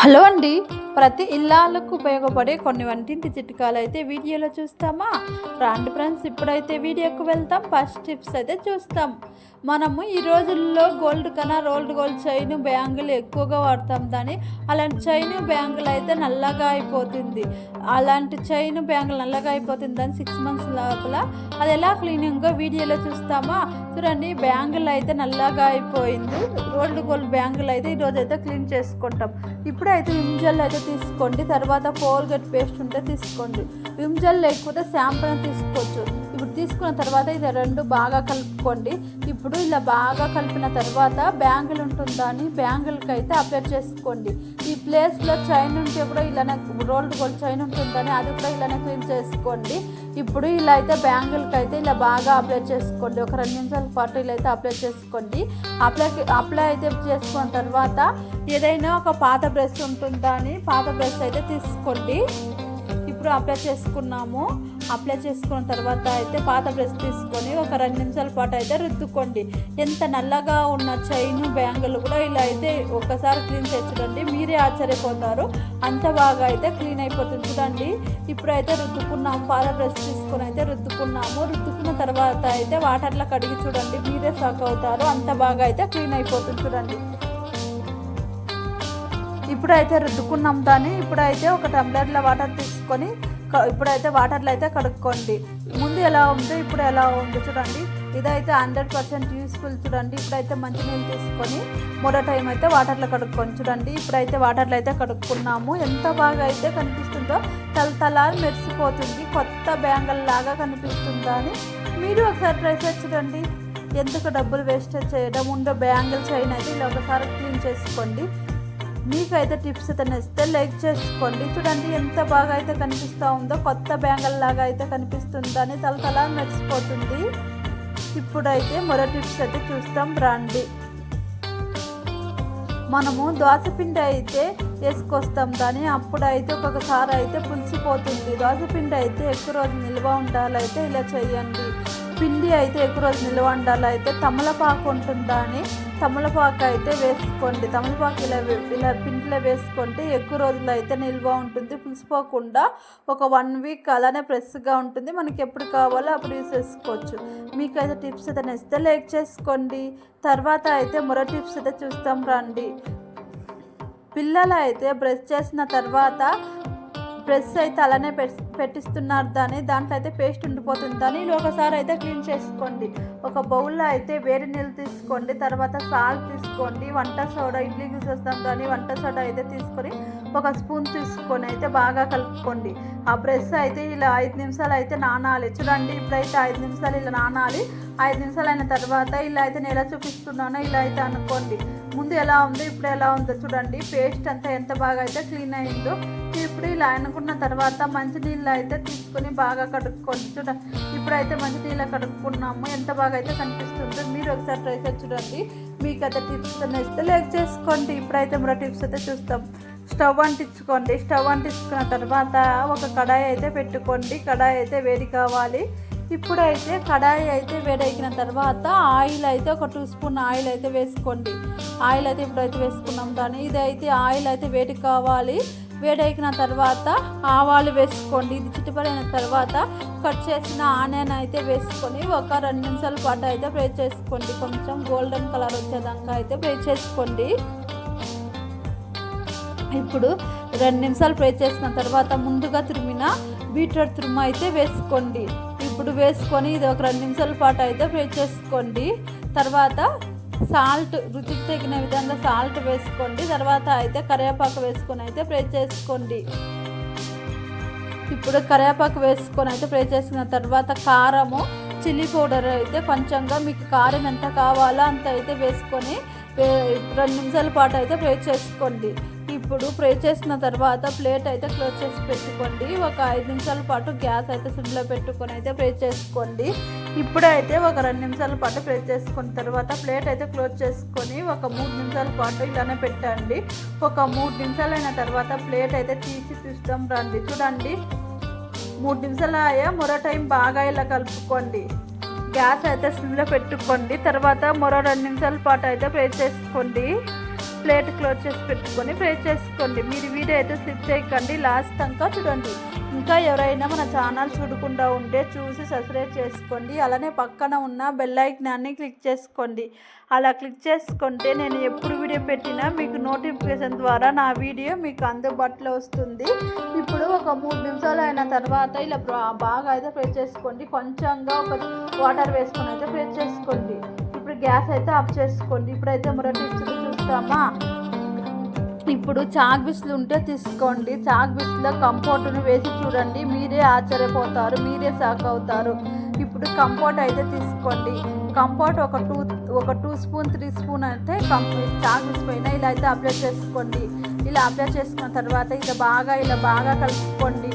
Hello అండి. ప్రతి ఇల్లాలకు ఉపయోగపడే కొన్ని వంటింటి చిట్కాలు అయితే వీడియోలో చూస్తామా? రాండి ఫ్రెండ్స్ ఇప్పుడైతే వీడియోకి వెళ్తాం. ఫస్ట్ టిప్స్ అయితే చూస్తాం. మనము ఈ రోజుల్లో గోల్డ్ కన్నా రోల్డ్ గోల్డ్ చైన్ బ్యాంగిల్ ఎక్కువగా వాడతాం. దాన్ని అలాంటి చైన్ బ్యాంగిల్ అయితే నల్లగా అయిపోతుంది. అలాంటి చైన్ బ్యాంగిల్ నల్లగా అయిపోతుంది. దాన్ని సిక్స్ మంత్స్ లోపల అది ఎలా క్లీనింగ్గా వీడియోలో చూస్తామా? చూడండి బ్యాంగిల్ అయితే నల్లగా అయిపోయింది. రోల్డ్ గోల్డ్ బ్యాంగిల్ అయితే ఈరోజు అయితే క్లీన్ చేసుకుంటాం. ఇప్పుడైతే ఇంజల్ అయితే ఉంటే తీసుకోండి. తర్వాత కోల్గేట్ పేస్ట్ ఉంటే తీసుకోండి. విమ్ జెల్ లేకపోతే షాంపూ తీసుకోవచ్చు. తీసుకున్న తర్వాత ఇది రెండు బాగా కలుపుకోండి. ఇప్పుడు ఇలా బాగా కలిపిన తర్వాత బ్యాంగిల్ ఉంటుందా అని బ్యాంగిల్కి అయితే అప్లై చేసుకోండి. ఈ ప్లేస్లో చైన్ ఉంటే కూడా ఇలానే రోల్డ్ గోల్డ్ చైన్ ఉంటుందని అది కూడా ఇలానే క్లీన్ చేసుకోండి. ఇప్పుడు ఇలా అయితే బ్యాంగిల్కి అయితే ఇలా బాగా అప్లై చేసుకోండి. ఒక రెండు నిమిషాల పాటు ఇలా అయితే అప్లై చేసుకోండి. అప్లై అప్లై అయితే చేసుకున్న తర్వాత ఏదైనా ఒక పాత బ్రష్ ఉంటుందా అని పాత బ్రష్ అయితే తీసుకోండి. ఇప్పుడు అప్లై చేసుకున్నాము. అప్లై చేసుకున్న తర్వాత అయితే పాత బ్రష్ తీసుకొని ఒక రెండు నిమిషాల పాటు అయితే రుద్దుకోండి. ఎంత నల్లగా ఉన్న చైన్ బ్యాంగిల్ కూడా ఇలా అయితే ఒక్కసారి క్లీన్ చేసి మీరే ఆశ్చర్యపోతారు. అంత బాగా అయితే క్లీన్ అయిపోతుంది చూడండి. ఇప్పుడైతే రుద్దుకున్నాము పాత బ్రష్ తీసుకొని అయితే రుద్దుకున్నాము. రుద్దుకున్న తర్వాత అయితే వాటర్లో కడిగి చూడండి. మీరే షాక్ అవుతారు. అంత బాగా అయితే క్లీన్ అయిపోతుంది చూడండి. ఇప్పుడైతే రుద్దుకున్నాం దాన్ని. ఇప్పుడైతే ఒక టంబ్లర్లో వాటర్ తీసుకొని ఇప్పుడైతే వాటర్లో అయితే కడుక్కోండి. ముందు ఎలా ఉందో ఇప్పుడు ఎలా ఉందో చూడండి. ఇదైతే హండ్రెడ్ పర్సెంట్ యూస్ఫుల్ చూడండి. ఇప్పుడైతే మంచినీళ్ళు తీసుకొని మూడో టైం అయితే వాటర్లో కడుక్కొని చూడండి. ఇప్పుడైతే వాటర్లో అయితే కడుక్కున్నాము. ఎంత బాగా అయితే కనిపిస్తుందో తలతలా మెరిసిపోతుంది. కొత్త బ్యాంగల్ లాగా కనిపిస్తుంది అని మీరు ఒకసారి ట్రై చేసి చూడండి. ఎందుకు డబ్బులు వేస్ట్ చేయడం? ఉండో బ్యాంగిల్స్ చైన్ అయితే ఇలా ఒకసారి క్లీన్ చేసుకోండి. మీకైతే టిప్స్ అయితే నచ్చితే లైక్ చేసుకోండి. చూడండి ఎంత బాగా అయితే కనిపిస్తూ ఉందో కొత్త బ్యాంగిల్ లాగా అయితే కనిపిస్తుందని తలతలా మెరిసిపోతుంది. ఇప్పుడైతే మరో టిప్స్ అయితే చూస్తాం రండి. మనము దోసపిండి అయితే వేసుకొస్తాం దాన్ని అప్పుడైతే ఒక్కొక్కసారి అయితే పులిసిపోతుంది. దోసపిండి అయితే ఎక్కువ రోజు నిల్వ ఉండాలైతే ఇలా చేయండి. పిండి అయితే ఎక్కువ రోజు నిల్వ ఉండాలైతే తమలపాకు ఉంటుందా అని తమలపాకు అయితే వేసుకోండి. తమలపాకు ఇలా ఇలా పిండిలో వేసుకుంటే ఎక్కువ రోజులు అయితే నిల్వ ఉంటుంది. పులిసిపోకుండా ఒక వన్ వీక్ అలానే ఫ్రెష్గా ఉంటుంది. మనకి ఎప్పుడు కావాలో అప్పుడు యూస్ చేసుకోవచ్చు. మీకు అయితే టిప్స్ అయితే నచ్చితే లైక్ చేసుకోండి. తర్వాత అయితే మరో టిప్స్ అయితే చూస్తాం రండి. పిల్లలు అయితే బ్రష్ చేసిన తర్వాత ప్రెస్ అయితే అలానే పెట్టిస్తున్నారు దాన్ని. దాంట్లో అయితే పేస్ట్ ఉండిపోతుంది. దాన్ని ఇలా ఒకసారి అయితే క్లీన్ చేసుకోండి. ఒక బౌల్లో అయితే వేడి నీళ్ళు తీసుకోండి. తర్వాత సాల్ట్ తీసుకోండి. వంట సోడా ఇడ్లీ చూసేస్తాం. చేస్తాం వంట సోడా అయితే తీసుకొని ఒక స్పూన్ తీసుకొని అయితే బాగా కలుపుకోండి. ఆ ప్రెస్ అయితే ఇలా ఐదు నిమిషాలు అయితే నానాలి. చూడండి ఇప్పుడైతే ఐదు నిమిషాలు ఇలా నానాలి. ఐదు నిమిషాలు అయిన తర్వాత ఇలా అయితే నేను ఎలా చూపిస్తున్నానో. ఇలా అయితే అనుకోండి. ముందు ఎలా ఉందో? ఇప్పుడు ఎలా ఉందో? చూడండి పేస్ట్ అంతా ఎంత బాగా అయితే క్లీన్ అయిందో. ఇప్పుడు ఇలా అనుకున్న తర్వాత మంచినీళ్ళు అయితే తీసుకొని బాగా కడుక్కోండి చూడండి ఇప్పుడైతే మంచినీళ్ళు కడుక్కున్నాము. ఎంత బాగా అయితే కనిపిస్తుందో మీరు ఒకసారి ట్రై చేసి చూడండి. మీకు అయితే టిప్స్ నేస్తే లైక్ చేసుకోండి. ఇప్పుడైతే మరో టిప్స్ అయితే చూస్తాం. స్టవ్ అంటించుకోండి. స్టవ్ అంటించుకున్న తర్వాత ఒక కడాయి అయితే పెట్టుకోండి. కడాయి అయితే వేడి కావాలి. ఇప్పుడైతే కడాయి అయితే వేడెక్కిన తర్వాత ఆయిల్ అయితే ఒక టూ స్పూన్ ఆయిల్ అయితే వేసుకోండి. ఆయిల్ అయితే ఇప్పుడైతే వేసుకున్నాం దాన్ని ఇదైతే ఆయిల్ అయితే వేడి కావాలి. వేడెక్కిన తర్వాత ఆవాలు వేసుకోండి. ఇది చిటిపడిన తర్వాత కట్ చేసిన ఆనియన్ అయితే వేసుకొని ఒక రెండు నిమిషాల పాటు అయితే ఫ్రై చేసుకోండి. కొంచెం గోల్డెన్ కలర్ వచ్చేదాకా అయితే ఫ్రై చేసుకోండి. ఇప్పుడు రెండు నిమిషాలు ఫ్రై చేసిన తర్వాత ముందుగా తురిమిన బీట్రూట్ తురుమ అయితే వేసుకోండి. ఇప్పుడు వేసుకొని ఇది ఒక రెండు నిమిషాల పాటు అయితే ఫ్రై చేసుకోండి. తర్వాత సాల్ట్ రుచికి తగిన విధంగా సాల్ట్ వేసుకోండి. తర్వాత అయితే కరివేపాకు వేసుకొని అయితే ఫ్రై చేసుకోండి. ఇప్పుడు కరివేపాకు వేసుకొని అయితే ఫ్రై చేసుకున్న తర్వాత కారము చిల్లీ పౌడర్ అయితే కొంచెంగా మీకు కారం ఎంత కావాలో అంత అయితే వేసుకొని రెండు నిమిషాల పాటు అయితే ఫ్రై చేసుకోండి. ఇప్పుడు ఫ్రై చేసిన తర్వాత ప్లేట్ అయితే క్లోజ్ చేసి పెట్టుకోండి. ఒక ఐదు నిమిషాల పాటు గ్యాస్ అయితే సిమ్లో పెట్టుకొని అయితే ఫ్రై చేసుకోండి. ఇప్పుడైతే ఒక రెండు నిమిషాల పాటు ఫ్రై చేసుకున్న తర్వాత ప్లేట్ అయితే క్లోజ్ చేసుకొని ఒక మూడు నిమిషాల పాటు ఇలానే పెట్టండి. ఒక మూడు నిమిషాలు అయిన తర్వాత ప్లేట్ అయితే తీసి చూస్తాం రండి. చూడండి. మూడు నిమిషాలు అయ్యా మరో టైం బాగా ఇలా కలుపుకోండి. గ్యాస్ అయితే సిమ్లో పెట్టుకోండి. తర్వాత మరో రెండు నిమిషాల పాటు అయితే ఫ్రై చేసుకోండి. ప్లేట్ క్లోజ్ చేసి పెట్టుకొని ఫ్రై చేసుకోండి. మీరు వీడియో అయితే స్లిప్ చేయకండి. లాస్ట్ దాకా చూడండి. ఇంకా ఎవరైనా మన ఛానల్ చూడకుండా ఉంటే చూసి సబ్స్క్రైబ్ చేసుకోండి. అలానే పక్కన ఉన్న బెల్ ఐకాన్ని క్లిక్ చేసుకోండి. అలా క్లిక్ చేసుకుంటే నేను ఎప్పుడు వీడియో పెట్టినా మీకు నోటిఫికేషన్ ద్వారా నా వీడియో మీకు అందుబాటులో వస్తుంది. ఇప్పుడు ఒక మూడు నిమిషాలు అయిన తర్వాత ఇలా బాగా అయితే ఫ్రై చేసుకోండి. కొంచెంగా ఒక వాటర్ వేసుకొని అయితే ఫ్రై చేసుకోండి. ఇప్పుడు గ్యాస్ అయితే ఆఫ్ చేసుకోండి. ఇప్పుడైతే మరో టిప్స్ చూస్తామా? ఇప్పుడు చాక్ బిస్లు ఉంటే తీసుకోండి. చాక్ బిస్లో కంపోర్ట్ను వేసి చూడండి. మీరే ఆశ్చర్యపోతారు మీరే షాక్ అవుతారు. ఇప్పుడు కంపోర్ట్ అయితే తీసుకోండి. కంపోర్ట్ ఒక టూ ఒక టూ స్పూన్ త్రీ స్పూన్ అయితే కంప్లీట్ చాక్ బిస్ పైన ఇలా అయితే అప్లై చేసుకోండి. ఇలా అప్లై చేసుకున్న తర్వాత ఇలా బాగా ఇలా బాగా కలుపుకోండి.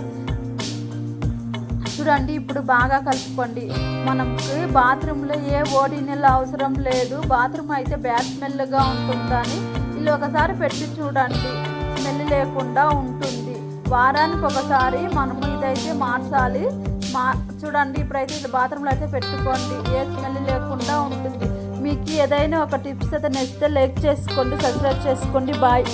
చూడండి ఇప్పుడు బాగా కలుపుకోండి. మనకి బాత్రూంలో ఏ ఓడి అవసరం లేదు. బాత్రూమ్ అయితే బ్యాడ్ స్మెల్గా ఉంటుందని ఇది ఒకసారి పెట్టి చూడండి. స్మెల్ లేకుండా ఉంటుంది. వారానికి ఒకసారి మనము ఇదైతే మార్చాలి. మా చూడండి ఇప్పుడైతే ఇది బాత్రూంలో అయితే పెట్టుకోండి. ఏ స్మెల్ లేకుండా ఉంటుంది. మీకు ఏదైనా ఒక టిప్స్ అయితే నచ్చితే లైక్ చేసుకోండి సబ్స్క్రైబ్ చేసుకోండి. బాయ్.